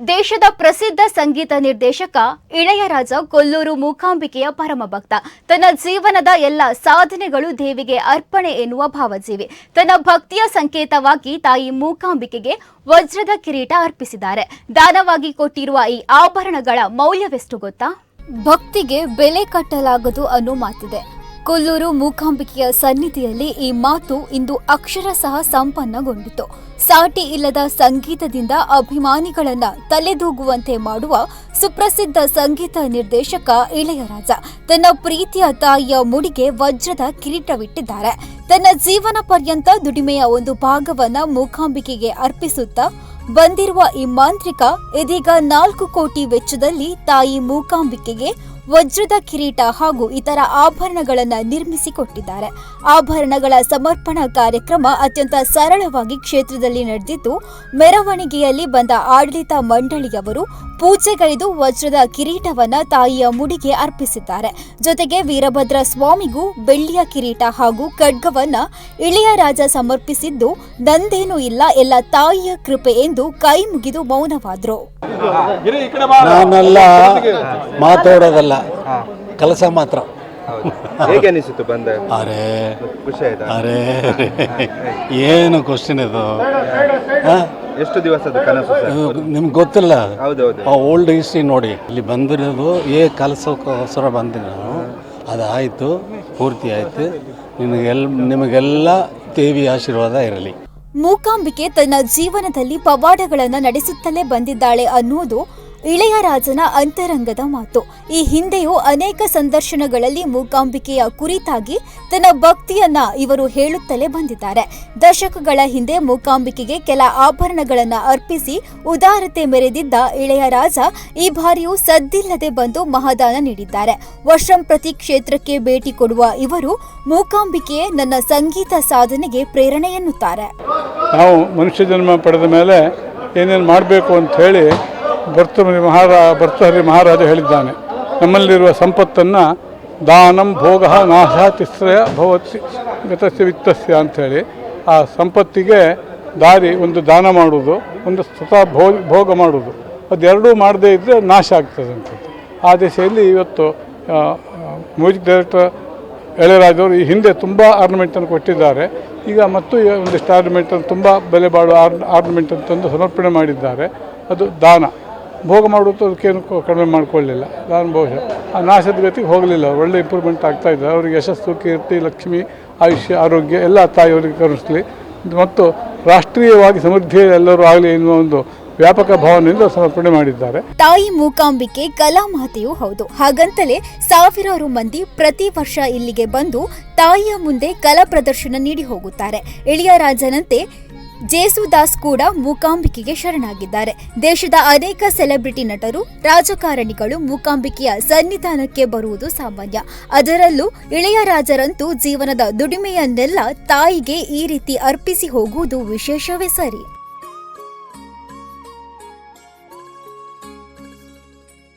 ದೇಶದ ಪ್ರಸಿದ್ಧ ಸಂಗೀತ ನಿರ್ದೇಶಕ ಇಳೆಯರಾಜ ಕೊಲ್ಲೂರು ಮೂಕಾಂಬಿಕೆಯ ಪರಮ ಭಕ್ತ ತನ್ನ ಜೀವನದ ಎಲ್ಲ ಸಾಧನೆಗಳು ದೇವಿಗೆ ಅರ್ಪಣೆ ಎನ್ನುವ ಭಾವಜೀವಿ. ತನ್ನ ಭಕ್ತಿಯ ಸಂಕೇತವಾಗಿ ತಾಯಿ ಮೂಕಾಂಬಿಕೆಗೆ ವಜ್ರದ ಕಿರೀಟ ಅರ್ಪಿಸಿದ್ದಾರೆ. ದಾನವಾಗಿ ಕೊಟ್ಟಿರುವ ಈ ಆಭರಣಗಳ ಮೌಲ್ಯವೆಷ್ಟು ಗೊತ್ತಾ? ಭಕ್ತಿಗೆ ಬೆಲೆ ಕಟ್ಟಲಾಗದು ಅನ್ನೋ ಮಾತಿದೆ. ಕೊಲ್ಲೂರು ಮೂಕಾಂಬಿಕೆಯ ಸನ್ನಿಧಿಯಲ್ಲಿ ಈ ಮಾತು ಇಂದು ಅಕ್ಷರಶಃ ಸಂಪನ್ನಗೊಂಡಿತು. ಸಾಟಿ ಇಲ್ಲದ ಸಂಗೀತದಿಂದ ಅಭಿಮಾನಿಗಳನ್ನ ತಲೆದೂಗುವಂತೆ ಮಾಡುವ ಸುಪ್ರಸಿದ್ಧ ಸಂಗೀತ ನಿರ್ದೇಶಕ ಇಳೆಯರಾಜ. ತನ್ನ ಪ್ರೀತಿಯ ತಾಯಿಯ ಮುಡಿಗೆ ವಜ್ರದ ಕಿರೀಟವಿಟ್ಟಿದ್ದಾರೆ. ತನ್ನ ಜೀವನ ಪರ್ಯಂತ ದುಡಿಮೆಯ ಒಂದು ಭಾಗವನ್ನ ಮೂಕಾಂಬಿಕೆಗೆ ಅರ್ಪಿಸುತ್ತಾ ಬಂದಿರುವ ಈ ಮಾಂತ್ರಿಕ ಇದೀಗ ನಾಲ್ಕು ಕೋಟಿ ವೆಚ್ಚದಲ್ಲಿ ತಾಯಿ ಮೂಕಾಂಬಿಕೆಗೆ ವಜ್ರದ ಕಿರೀಟ ಹಾಗೂ ಇತರ ಆಭರಣಗಳನ್ನು ನಿರ್ಮಿಸಿಕೊಟ್ಟಿದ್ದಾರೆ. ಆಭರಣಗಳ ಸಮರ್ಪಣಾ ಕಾರ್ಯಕ್ರಮ ಅತ್ಯಂತ ಸರಳವಾಗಿ ಕ್ಷೇತ್ರದಲ್ಲಿ ನಡೆದಿದ್ದು, ಮೆರವಣಿಗೆಯಲ್ಲಿ ಬಂದ ಆಡಳಿತ ಮಂಡಳಿಯವರು ಪೂಜೆಗೈದು ವಜ್ರದ ಕಿರೀಟವನ್ನ ತಾಯಿಯ ಮುಡಿಗೆ ಅರ್ಪಿಸಿದ್ದಾರೆ. ಜೊತೆಗೆ ವೀರಭದ್ರ ಸ್ವಾಮಿಗೂ ಬೆಳ್ಳಿಯ ಕಿರೀಟ ಹಾಗೂ ಖಡ್ಗವನ್ನ ಇಳೆಯ ರಾಜ ಸಮರ್ಪಿಸಿದ್ದು, ನಂದೇನೂ ಇಲ್ಲ, ಎಲ್ಲ ತಾಯಿಯ ಕೃಪೆ ಎಂದು ಕೈ ಮುಗಿದು ಮೌನವಾದ್ರು. ನಾನೆಲ್ಲ ಮಾತಾಡೋದಲ್ಲ. ಕೆಲಸ ಮಾತ್ರ. ಹೌದು. ಹೇಗೆ ಅನಿಸಿತು ಬಂದ? ಅರೆ. ಖುಷಿ ಆಯ್ತಾ? ಅರೆ. ಏನು ಕ್ವಶನ್ ಇದು? ಎಷ್ಟು ದಿವಸದ ಕನಸು ಸರ್? ನಿಮ್ಗೆ ಗೊತ್ತಿಲ್ಲ. ಹೌದೌದು ಆ ಓಲ್ಡ್ ಹಿಸ್ಟ್ರಿ ನೋಡಿ. ಇಲ್ಲಿ ಬಂದಿರೋದು ಏ ಕೆಲಸಕ್ಕೋಸ್ಕರ ಬಂದಿನಿ ನಾನು ಅದಾಯಿತು ಪೂರ್ತಿ ಆಯಿತು. ನಿಮಗೆಲ್ ನಿಮಗೆಲ್ಲ ದೇವಿ ಆಶೀರ್ವಾದ ಇರಲಿ. ಮೂಕಾಂಬಿಕೆ ತನ್ನ ಜೀವನದಲ್ಲಿ ಪವಾಡಗಳನ್ನು ನಡೆಸುತ್ತಲೇ ಬಂದಿದ್ದಾಳೆ ಅನ್ನುವುದು ಇಳೆಯರಾಜನ ಅಂತರಂಗದ ಮಾತು. ಈ ಹಿಂದೆಯೂ ಅನೇಕ ಸಂದರ್ಶನಗಳಲ್ಲಿ ಮೂಕಾಂಬಿಕೆಯ ಕುರಿತಾಗಿ ತನ್ನ ಭಕ್ತಿಯನ್ನ ಇವರು ಹೇಳುತ್ತಲೇ ಬಂದಿದ್ದಾರೆ. ದಶಕಗಳ ಹಿಂದೆ ಮೂಕಾಂಬಿಕೆಗೆ ಕೆಲ ಆಭರಣಗಳನ್ನು ಅರ್ಪಿಸಿ ಉದಾರತೆ ಮೆರೆದಿದ್ದ ಇಳೆಯರಾಜ ಈ ಬಾರಿಯೂ ಸದ್ದಿಲ್ಲದೆ ಬಂದು ಮಹಾದಾನ ನೀಡಿದ್ದಾರೆ. ವರ್ಷಂ ಪ್ರತಿ ಕ್ಷೇತ್ರಕ್ಕೆ ಭೇಟಿ ಕೊಡುವ ಇವರು ಮೂಕಾಂಬಿಕೆಯೇ ನನ್ನ ಸಂಗೀತ ಸಾಧನೆಗೆ ಪ್ರೇರಣೆ ಎನ್ನುತ್ತಾರೆ. ನಾವು ಮನುಷ್ಯ ಜನ್ಮ ಪಡೆದ ಮೇಲೆ ಏನೇನು ಮಾಡಬೇಕು ಅಂತ ಹೇಳಿ ಭರ್ತೃಹರಿ ಮಹಾರಾ, ಭರ್ತೃಹರಿ ಮಹಾರಾಜ ಹೇಳಿದ್ದಾನೆ. ನಮ್ಮಲ್ಲಿರುವ ಸಂಪತ್ತನ್ನು ದಾನಂ ಭೋಗ ನಾಶ ತಿಸ್ರಯ ಭವತ್ಸಿ ಗತಸ್ಯ ವಿತ್ತಸ್ಯ ಅಂಥೇಳಿ. ಆ ಸಂಪತ್ತಿಗೆ ದಾರಿ ಒಂದು ದಾನ ಮಾಡುವುದು, ಒಂದು ಸ್ವತಃ ಭೋ ಭೋಗ ಮಾಡುವುದು. ಅದೆರಡೂ ಮಾಡದೇ ಇದ್ದರೆ ನಾಶ ಆಗ್ತದಂಥದ್ದು ಆ ದಿಶೆಯಲ್ಲಿ ಇವತ್ತು ಮ್ಯೂಸಿಕ್ ಡೈರೆಕ್ಟರ್ ಎಳೆರಾಜವರು ಈ ಹಿಂದೆ ತುಂಬ ಆರ್ನಮೆಂಟನ್ನು ಕೊಟ್ಟಿದ್ದಾರೆ. ಈಗ ಮತ್ತು ಒಂದಿಷ್ಟು ಆರ್ನಮೆಂಟನ್ನು ತುಂಬ ಬೆಲೆ ಬಾಳುವ ಆರ್ ಆರ್ನಮೆಂಟನ್ನು ತಂದು ಸಮರ್ಪಣೆ ಮಾಡಿದ್ದಾರೆ. ಅದು ದಾನ. ಭೋಗ ಕ- ಕಡಿಮೆ ಮಾಡಿಕೊಳ್ಳಿಲ್ಲ. ನಾನು ಬಹುಶಃ ಆ ನಾಶದ ಗತಿಗೆ ಹೋಗಲಿಲ್ಲ. ಒಳ್ಳೆ ಇಂಪ್ರೂವ್ಮೆಂಟ್ ಆಗ್ತಾ ಇದೆ. ಅವರಿಗೆ ಯಶಸ್ಸು, ಕೀರ್ತಿ, ಲಕ್ಷ್ಮಿ, ಆಯುಷ್ಯ, ಆರೋಗ್ಯ ಎಲ್ಲ ತಾಯಿಯವರಿಗೆ ಕರುಣಿಸಲಿ. ಮತ್ತು ರಾಷ್ಟ್ರೀಯವಾಗಿ ಸಮೃದ್ಧಿ ಎಲ್ಲರೂ ಆಗಲಿ ಎನ್ನುವ ಒಂದು ವ್ಯಾಪಕ ಭಾವನೆಯಿಂದ ಸಮರ್ಪಣೆ ಮಾಡಿದ್ದಾರೆ. ತಾಯಿ ಮೂಕಾಂಬಿಕೆ ಕಲಾ ಮಾತೆಯೂ ಹೌದು. ಹಾಗಂತಲೇ ಸಾವಿರಾರು ಮಂದಿ ಪ್ರತಿ ವರ್ಷ ಇಲ್ಲಿಗೆ ಬಂದು ತಾಯಿಯ ಮುಂದೆ ಕಲಾ ಪ್ರದರ್ಶನ ನೀಡಿ ಹೋಗುತ್ತಾರೆ. ಇಳಿಯರಾಜನಂತೆ ಜೇಸುದಾಸ್ ಕೂಡ ಮೂಕಾಂಬಿಕೆಗೆ ಶರಣಾಗಿದ್ದಾರೆ. ದೇಶದ ಅನೇಕ ಸೆಲೆಬ್ರಿಟಿ ನಟರು, ರಾಜಕಾರಣಿಗಳು ಮೂಕಾಂಬಿಕೆಯ ಸನ್ನಿಧಾನಕ್ಕೆ ಬರುವುದು ಸಾಮಾನ್ಯ. ಅದರಲ್ಲೂ ಇಳೆಯರಾಜರಂತೂ ಜೀವನದ ದುಡಿಮೆಯನ್ನೆಲ್ಲ ತಾಯಿಗೆ ಈ ರೀತಿ ಅರ್ಪಿಸಿ ಹೋಗುವುದು ವಿಶೇಷವೇ ಸರಿ.